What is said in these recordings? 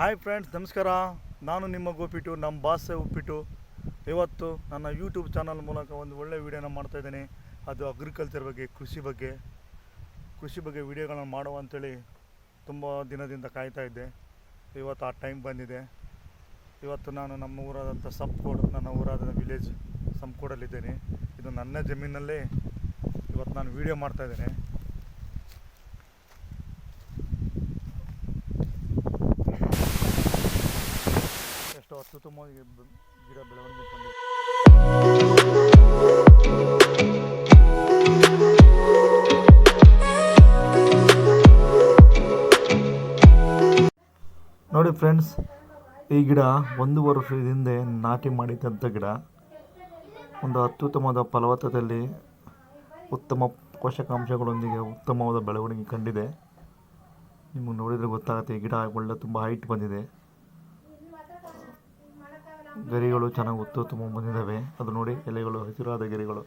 Hi friends, ನಮಸ್ಕಾರ. ನಾನು ನಿಮ್ಮ ಗೋಪಿಟ್ಟು ನಮ್ಮ ಬಾಸ್ ಉಪ್ಪಿಟ್ಟು ಇವತ್ತು ನನ್ನ ಯೂಟ್ಯೂಬ್ ಚಾನಲ್ ಮೂಲಕ ಒಂದು ಒಳ್ಳೆ ವೀಡಿಯೋನ ಮಾಡ್ತಾ ಇದ್ದೇನೆ. ಅದು ಅಗ್ರಿಕಲ್ಚರ್ ಬಗ್ಗೆ, ಕೃಷಿ ಬಗ್ಗೆ. ಕೃಷಿ ಬಗ್ಗೆ ವೀಡಿಯೋಗಳನ್ನ ಮಾಡುವ ಅಂತೇಳಿ ತುಂಬ ದಿನದಿಂದ ಕಾಯ್ತಾ ಇದ್ದೆ. ಇವತ್ತು ಆ ಟೈಮ್ ಬಂದಿದೆ. ಇವತ್ತು ನಾನು ನಮ್ಮ ಊರಾದಂಥ ಸಂಪ್ಕೋಡ್ ನನ್ನ ಊರಾದ ವಿಲೇಜ್ ಸಂಪ್ಕೋಡಲ್ಲಿದ್ದೇನೆ ಇದು ನನ್ನ ಜಮೀನಲ್ಲೇ ಇವತ್ತು ನಾನು ವೀಡಿಯೋ ಮಾಡ್ತಾ ಅತ್ಯುತ್ತಮವಾಗಿ ಗಿಡ ಬೆಳವಣಿಗೆ ನೋಡಿ ಫ್ರೆಂಡ್ಸ್ ಈ ಗಿಡ ಒಂದು ವರ್ಷದ ಹಿಂದೆ ನಾಟಿ ಮಾಡಿದಂಥ ಗಿಡ. ಒಂದು ಅತ್ಯುತ್ತಮವಾದ ಫಲವತ್ತತೆಯಲ್ಲಿ ಉತ್ತಮ ಪೋಷಕಾಂಶಗಳೊಂದಿಗೆ ಉತ್ತಮವಾದ ಬೆಳವಣಿಗೆ ಕಂಡಿದೆ. ನಿಮಗೆ ನೋಡಿದರೆ ಗೊತ್ತಾಗುತ್ತೆ, ಈ ಗಿಡ ಒಳ್ಳೆ ತುಂಬ ಹೈಟ್ ಬಂದಿದೆ. ಗರಿಗಳು ಚೆನ್ನಾಗಿ ತುಂಬ ಬಂದಿದ್ದಾವೆ ಅದು ನೋಡಿ, ಎಲೆಗಳು, ಹಸಿರಾದ ಗರಿಗಳು.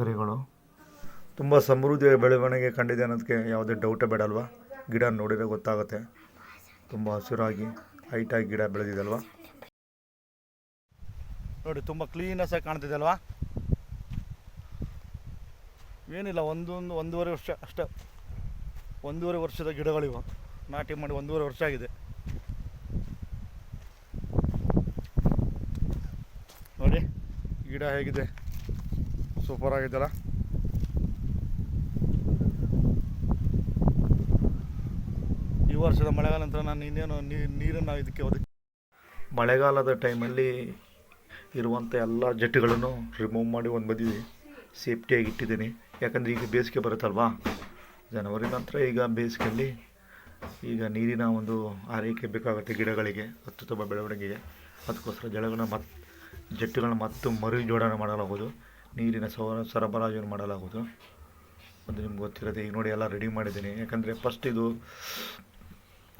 ಗರಿಗಳು. ತುಂಬ ಸಮೃದ್ಧಿಯ ಬೆಳವಣಿಗೆ ಕಂಡಿದೆ ಅನ್ನೋದಕ್ಕೆ ಯಾವುದೇ ಡೌಟೇ ಬೇಡಲ್ವಾ ಗಿಡ ನೋಡಿದರೆ ಗೊತ್ತಾಗುತ್ತೆ. ತುಂಬ ಹಸಿರಾಗಿ ಹೈಟಾಗಿ ಗಿಡ ಬೆಳೆದಿದೆ ಅಲ್ವಾ? ನೋಡಿ, ತುಂಬ ಕ್ಲೀನಸ್ ಆಗಿ ಕಾಣ್ತಿದೆ ಅಲ್ವಾ? ಏನಿಲ್ಲ ಒಂದೊಂದು ಒಂದೂವರೆ ವರ್ಷ ಅಷ್ಟೇ. ಒಂದೂವರೆ ವರ್ಷದ ಗಿಡಗಳಿವು. ನಾಟಿ ಮಾಡಿ ಒಂದೂವರೆ ವರ್ಷ ಆಗಿದೆ ನೋಡಿ ಗಿಡ ಹೇಗಿದೆ? ಸೂಪರ್ ಆಗಿದೆಯಲ್ಲ? ಈ ವರ್ಷದ ಮಳೆಗಾಲ ನಂತರ ನಾನು ಇನ್ನೇನು ನೀರನ್ನು ಇದಕ್ಕೆ ಒದಗಿ ಮಳೆಗಾಲದ ಟೈಮಲ್ಲಿ ಇರುವಂಥ ಎಲ್ಲ ಜಟ್ಟುಗಳನ್ನು ರಿಮೂವ್ ಮಾಡಿ ಒಂದು ಬದಿ ಸೇಫ್ಟಿಯಾಗಿ ಇಟ್ಟಿದ್ದೀನಿ. ಯಾಕಂದರೆ ಈಗ ಬೇಸಿಗೆ ಬರುತ್ತಲ್ವಾ? ಜನವರಿ ನಂತರ ಈಗ ಬೇಸಿಗೆಯಲ್ಲಿ ಈಗ ನೀರಿನ ಒಂದು ಆರೈಕೆ ಬೇಕಾಗುತ್ತೆ ಗಿಡಗಳಿಗೆ, ಅತ್ಯುತ್ತಮ ಬೆಳವಣಿಗೆಗೆ. ಅದಕ್ಕೋಸ್ಕರ ಜಳಗಳನ್ನ ಮತ್ತು ಜಟ್ಟುಗಳನ್ನ ಮತ್ತು ಮರು ಜೋಡಣೆ ಮಾಡಲಾಗುವುದು, ನೀರಿನ ಸೌರ ಸರಬರಾಜನ್ನು ಮಾಡಲಾಗುವುದು. ಅದು ನಿಮ್ಗೆ ಗೊತ್ತಿರೋದು. ಈಗ ನೋಡಿ, ಎಲ್ಲ ರೆಡಿ ಮಾಡಿದ್ದೀನಿ. ಯಾಕಂದರೆ ಫಸ್ಟ್ ಇದು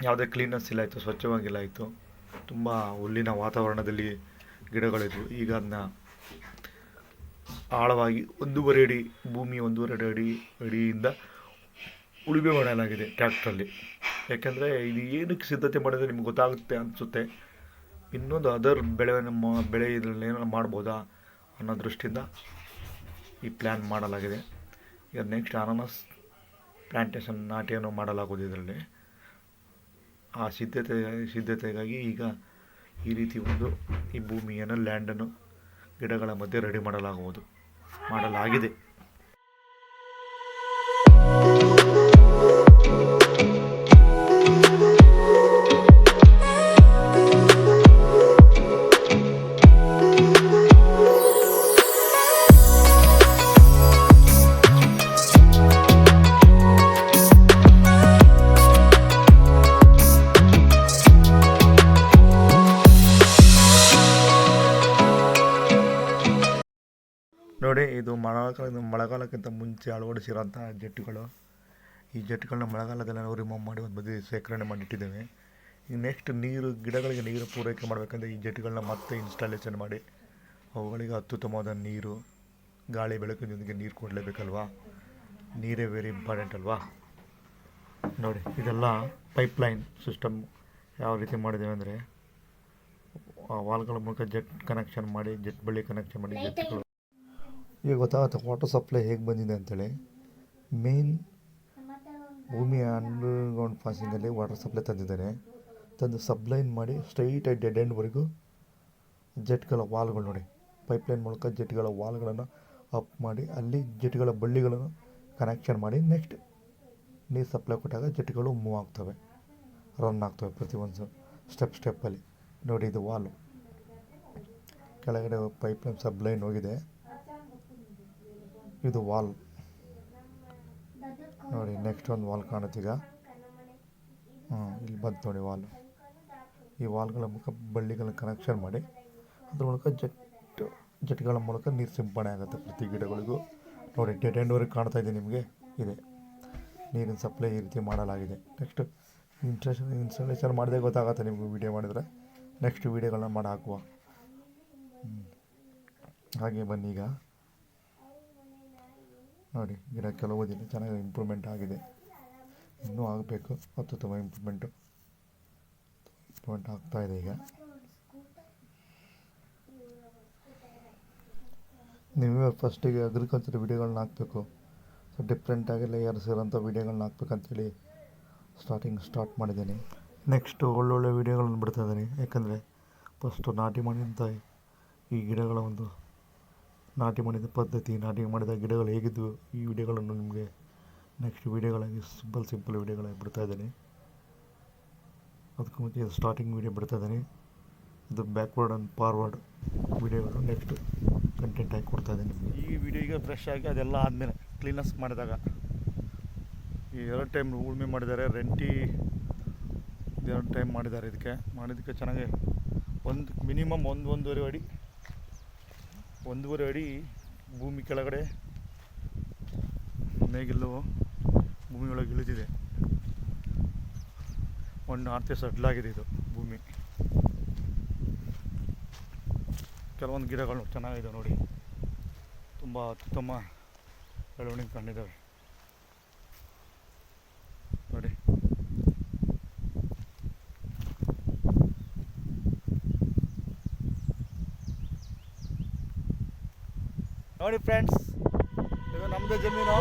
ಯಾವುದೇ ಕ್ಲೀನ್ನೆಸ್ ಇಲ್ಲ ಇತ್ತು ಸ್ವಚ್ಛವಾಗಿಲ್ಲ ಇತ್ತು ತುಂಬ ಹುಲ್ಲಿನ ವಾತಾವರಣದಲ್ಲಿ ಗಿಡಗಳಿದ್ವು. ಈಗ ಅದನ್ನ ಆಳವಾಗಿ ಒಂದೂವರೆ ಅಡಿ, ಭೂಮಿ ಒಂದೂವರೆ ಅಡಿ, ಅಡಿಯಿಂದ ಉಳುಮೆ ಮಾಡಲಾಗಿದೆ ಟ್ಯಾಕ್ಟ್ರಲ್ಲಿ ಯಾಕೆಂದರೆ ಇದು ಏನಕ್ಕೆ ಸಿದ್ಧತೆ ಮಾಡಿದರೆ ನಿಮ್ಗೆ ಗೊತ್ತಾಗುತ್ತೆ ಅನಿಸುತ್ತೆ. ಇನ್ನೊಂದು ಅದರ್ ಬೆಳೆ ಬೆಳೆ ಇದರಲ್ಲಿ ಏನಾರು ಮಾಡ್ಬೋದಾ ಅನ್ನೋ ದೃಷ್ಟಿಯಿಂದ ಈ ಪ್ಲ್ಯಾನ್ ಮಾಡಲಾಗಿದೆ. ಈಗ ನೆಕ್ಸ್ಟ್ ಅನಾನಸ್ ಪ್ಲ್ಯಾಂಟೇಷನ್ ನಾಟಿಯನ್ನು ಮಾಡಲಾಗುವುದು ಇದರಲ್ಲಿ. ಆ ಸಿದ್ಧತೆ, ಸಿದ್ಧತೆಗಾಗಿ ಈಗ ಈ ರೀತಿ ಒಂದು ಈ ಭೂಮಿಯನ್ನು ಲ್ಯಾಂಡನ್ನು ಗಿಡಗಳ ಮಧ್ಯೆ ರೆಡಿ ಮಾಡಲಾಗುವುದು, ಮಾಡಲಾಗಿದೆ. ನೋಡಿ, ಇದು ಮಳೆಗಾಲ ಮಳೆಗಾಲಕ್ಕಿಂತ ಮುಂಚೆ ಅಳವಡಿಸಿರೋಂಥ ಜೆಟ್ಟುಗಳು. ಈ ಜೆಟ್ಟುಗಳನ್ನ ಮಳೆಗಾಲದಲ್ಲಿ ನಾವು ರಿಮೂವ್ ಮಾಡಿ ಒಂದು ಬದಿ ಶೇಖರಣೆ ಮಾಡಿ ಇಟ್ಟಿದ್ದೇವೆ. ಈಗ ನೆಕ್ಸ್ಟ್ ನೀರು, ಗಿಡಗಳಿಗೆ ನೀರು ಪೂರೈಕೆ ಮಾಡಬೇಕಂದ್ರೆ ಈ ಜೆಟ್ಟುಗಳನ್ನ ಮತ್ತೆ ಇನ್ಸ್ಟಾಲೇಷನ್ ಮಾಡಿ. ಅವುಗಳಿಗೆ ಅತ್ಯುತ್ತಮವಾದ ನೀರು, ಗಾಳಿ ಬೆಳಕಿನೊಂದಿಗೆ ನೀರು ಕೊಡಲೇಬೇಕಲ್ವಾ? ನೀರೇ ವೆರಿ ಇಂಪಾರ್ಟೆಂಟ್ ಅಲ್ವಾ? ನೋಡಿ, ಇದೆಲ್ಲ ಪೈಪ್ಲೈನ್ ಸಿಸ್ಟಮ್ ಯಾವ ರೀತಿ ಮಾಡಿದ್ದೇವೆ ಅಂದರೆ ವಾಲ್ಗಳ ಮೂಲಕ ಜೆಟ್ ಕನೆಕ್ಷನ್ ಮಾಡಿ, ಜೆಟ್ ಬಳ್ಳಿ ಕನೆಕ್ಷನ್ ಮಾಡಿ ಜೆಟ್ಗಳು ಈಗ ಗೊತ್ತಾಗುತ್ತೆ ವಾಟರ್ ಸಪ್ಲೈ ಹೇಗೆ ಬಂದಿದೆ ಅಂತೇಳಿ. ಮೇನ್ ಭೂಮಿ ಅಂಡರ್ಗ್ರೌಂಡ್ ಪಾಸಿಂಗಲ್ಲಿ ವಾಟರ್ ಸಪ್ಲೈ ತಂದಿದ್ದಾರೆ. ತಂದು ಸಬ್ಲೈನ್ ಮಾಡಿ ಸ್ಟ್ರೈಟಾಗಿ ಡೆಡ್ ಎಂಡ್ವರೆಗೂ ಜೆಟ್ಗಳ ವಾಲ್ಗಳು ನೋಡಿ. ಪೈಪ್ಲೈನ್ ಮೂಲಕ ಜೆಟ್ಗಳ ವಾಲ್ಗಳನ್ನು ಅಪ್ ಮಾಡಿ ಅಲ್ಲಿ ಜೆಟ್ಗಳ ಬಳ್ಳಿಗಳನ್ನು ಕನೆಕ್ಷನ್ ಮಾಡಿ ನೆಕ್ಸ್ಟ್ ನೀರು ಸಪ್ಲೈ ಕೊಟ್ಟಾಗ ಜೆಟ್ಗಳು ಮೂವ್ ಆಗ್ತವೆ. ರನ್ ಆಗ್ತವೆ ಪ್ರತಿಯೊಂದು ಸ್ಟೆಪ್ ಸ್ಟೆಪ್ಪಲ್ಲಿ ನೋಡಿ ಇದು ವಾಲು ಕೆಳಗಡೆ ಪೈಪ್ಲೈನ್ ಸಬ್ಲೈನ್ ಹೋಗಿದೆ. ಇದು ವಾಲ್. ನೋಡಿ ನೆಕ್ಸ್ಟ್ ಒಂದು ವಾಲ್ ಕಾಣುತ್ತೀಗ ಹಾಂ ಇಲ್ಲಿ ಬಂತು ನೋಡಿ ವಾಲ್. ಈ ವಾಲ್ಗಳ ಮೂಲಕ ಬಳ್ಳಿಗಳನ್ನ ಕನೆಕ್ಷನ್ ಮಾಡಿ, ಅದ್ರ ಮೂಲಕ ಜೆಟ್, ಜೆಟ್ಗಳ ಮೂಲಕ ನೀರು ಸಿಂಪಡಣೆ ಆಗುತ್ತೆ ಪ್ರತಿ ಗಿಡಗಳಿಗೂ. ನೋಡಿ ಡೆಡ್ ಎಂಡ್ವರೆಗೆ ಕಾಣ್ತಾ ಇದೆ ನಿಮಗೆ. ಇದೆ. ನೀರಿನ ಸಪ್ಲೈ ಈ ರೀತಿ ಮಾಡಲಾಗಿದೆ. ನೆಕ್ಸ್ಟ್ ಇನ್ಸ್ಟಾಲೇಷನ್ ಇನ್ಸ್ಟಾಲೇಷನ್ ಮಾಡಿದೆ ಗೊತ್ತಾಗುತ್ತೆ ನಿಮಗೆ ವಿಡಿಯೋ ಮಾಡಿದರೆ. ನೆಕ್ಸ್ಟ್ ವಿಡಿಯೋಗಳನ್ನ ಮಾಡಿ ಹಾಕುವ. ಹಾಗೆ ಬನ್ನಿ ಈಗ. ನೋಡಿ, ಗಿಡ ಕೆಲವು ದಿನ ಚೆನ್ನಾಗಿ ಇಂಪ್ರೂವ್ಮೆಂಟ್ ಆಗಿದೆ. ಇನ್ನೂ ಆಗಬೇಕು ಅತ್ಯುತ್ತಮ ಇಂಪ್ರೂವ್ಮೆಂಟು ಇಂಪ್ರೂವ್ಮೆಂಟ್ ಆಗ್ತಾ ಇದೆ ಈಗ. ನೀವೇ ಫಸ್ಟಿಗೆ ಅಗ್ರಿಕಲ್ಚರ್ ವೀಡಿಯೋಗಳನ್ನ ಹಾಕಬೇಕು. ಸೊ ಡಿಫ್ರೆಂಟಾಗಿ ಲೇಯರ್ಸ್ ಇರೋಂಥ ವೀಡಿಯೋಗಳನ್ನ ಹಾಕ್ಬೇಕಂತೇಳಿ ಸ್ಟಾರ್ಟಿಂಗ್ ಸ್ಟಾರ್ಟ್ ಮಾಡಿದ್ದೀನಿ. ನೆಕ್ಸ್ಟು ಒಳ್ಳೊಳ್ಳೆ ವಿಡಿಯೋಗಳನ್ನು ಬಿಡ್ತಾ ಇದ್ದೀನಿ. ಯಾಕಂದರೆ ಫಸ್ಟು ನಾಟಿ ಮಾಡಿದಂಥ ಈ ಗಿಡಗಳ ಒಂದು ನಾಟಿ ಮಾಡಿದ ಪದ್ಧತಿ, ನಾಟಿ ಮಾಡಿದ ಗಿಡಗಳು ಹೇಗಿದ್ದು ಈ ವಿಡಿಯೋಗಳನ್ನು ನಿಮಗೆ ನೆಕ್ಸ್ಟ್ ವಿಡಿಯೋಗಳಾಗಿ ಸಿಂಪಲ್ ಸಿಂಪಲ್ ವಿಡಿಯೋಗಳಾಗಿ ಬಿಡ್ತಾ ಇದ್ದೀನಿ. ಅದಕ್ಕೂ ಮುಂಚೆ ಸ್ಟಾರ್ಟಿಂಗ್ ವಿಡಿಯೋ ಬಿಡ್ತಾ ಇದ್ದೀನಿ. ಇದು ಬ್ಯಾಕ್ವರ್ಡ್ ಆ್ಯಂಡ್ ಫಾರ್ವರ್ಡ್ ವೀಡಿಯೋಗಳು ನೆಕ್ಸ್ಟ್ ಕಂಟೆಂಟ್ ಆಗಿ ಕೊಡ್ತಾ ಇದ್ದೀನಿ. ಈ ವಿಡಿಯೋ ಈಗ ಫ್ರೆಶ್ ಆಗಿ ಅದೆಲ್ಲ ಆದಮೇಲೆ ಕ್ಲೀನಸ್ ಮಾಡಿದಾಗ, ಈ ಎರಡು ಟೈಮ್ ಉಳುಮೆ ಮಾಡಿದ್ದಾರೆ, ರೆಂಟಿ ಎರಡು ಟೈಮ್ ಮಾಡಿದ್ದಾರೆ ಇದಕ್ಕೆ. ಮಾಡಿದ್ದಕ್ಕೆ ಚೆನ್ನಾಗಿ ಒಂದು ಮಿನಿಮಮ್ ಒಂದು, ಒಂದೂವರೆ ಅಡಿ ಒಂದೂವರೆ ಅಡಿ ಭೂಮಿ ಕೆಳಗಡೆ ನೇಗಿಲು ಭೂಮಿ ಒಳಗೆ ಇಳಿದಿದೆ. ಒಂದು ಆರ್ತಿ ಸಡ್ಲಾಗಿದೆ ಇದು ಭೂಮಿ. ಕೆಲವೊಂದು ಗಿಡಗಳು ಚೆನ್ನಾಗಿದೆ ನೋಡಿ. ತುಂಬ ಅತ್ಯುತ್ತಮ ಬೆಳವಣಿಗೆ ಕಂಡಿದ್ದಾವೆ ನೋಡಿ ನೋಡಿ ಫ್ರೆಂಡ್ಸ್ ಇದು ನಮ್ಮದೇ ಜಮೀನು.